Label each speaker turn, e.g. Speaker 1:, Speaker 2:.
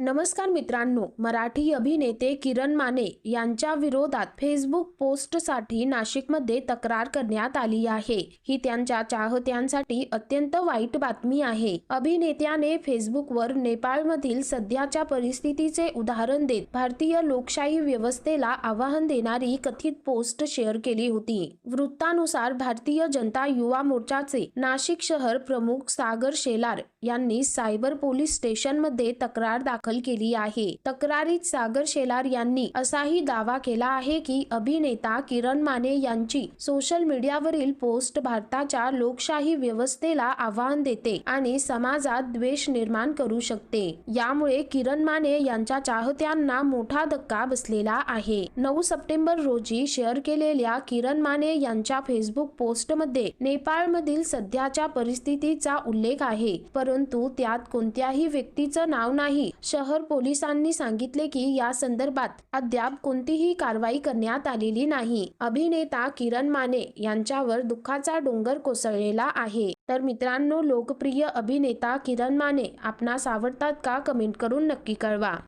Speaker 1: नमस्कार मित्रांनो मराठी अभिनेते किरण माने यांच्या विरोधात फेसबुक पोस्टसाठी नाशिकमध्ये तक्रार करण्यात आली आहे. ही त्यांच्या चाहत्यांसाठी अत्यंत वाईट बातमी आहे. अभिनेत्याने फेसबुकवर नेपाळमधील सध्याच्या परिस्थितीचे उदाहरण देत भारतीय लोकशाही व्यवस्थेला आव्हान देणारी कथित पोस्ट शेअर केली होती. वृत्तानुसार भारतीय जनता युवा मोर्चाचे नाशिक शहर प्रमुख सागर शेलार यांनी सायबर पोलीस स्टेशनमध्ये तक्रार दाखल केली आहे. तक्रारीत सागर शेलार यांनी असाही दावा केला आहे की अभिनेता किरण माने यांची सोशल मीडियावरील पोस्ट भारताच्या लोकशाही व्यवस्थेला आव्हान देते आणि समाजात द्वेष निर्माण करू शकते. यामुळे किरण माने यांच्या चाहत्यांना मोठा धक्का बसलेला आहे. नऊ सप्टेंबर रोजी शेअर केलेल्या किरण माने यांच्या फेसबुक पोस्टमध्ये नेपाळमधील सध्याच्या परिस्थितीचा उल्लेख आहे. परंतु त्यात कोणत्याही व्यक्तीचं नाव नाही. शहर पोलिसांनी सांगितले की या संदर्भात अद्याप कोणतीही कारवाई करण्यात आलेली नाही. अभिनेता किरण माने यांच्यावर दुःखाचा डोंगर कोसळलेला आहे. तर मित्रांनो लोकप्रिय अभिनेता किरण माने आपणास आवडतात का? कमेंट करून नक्की कळवा.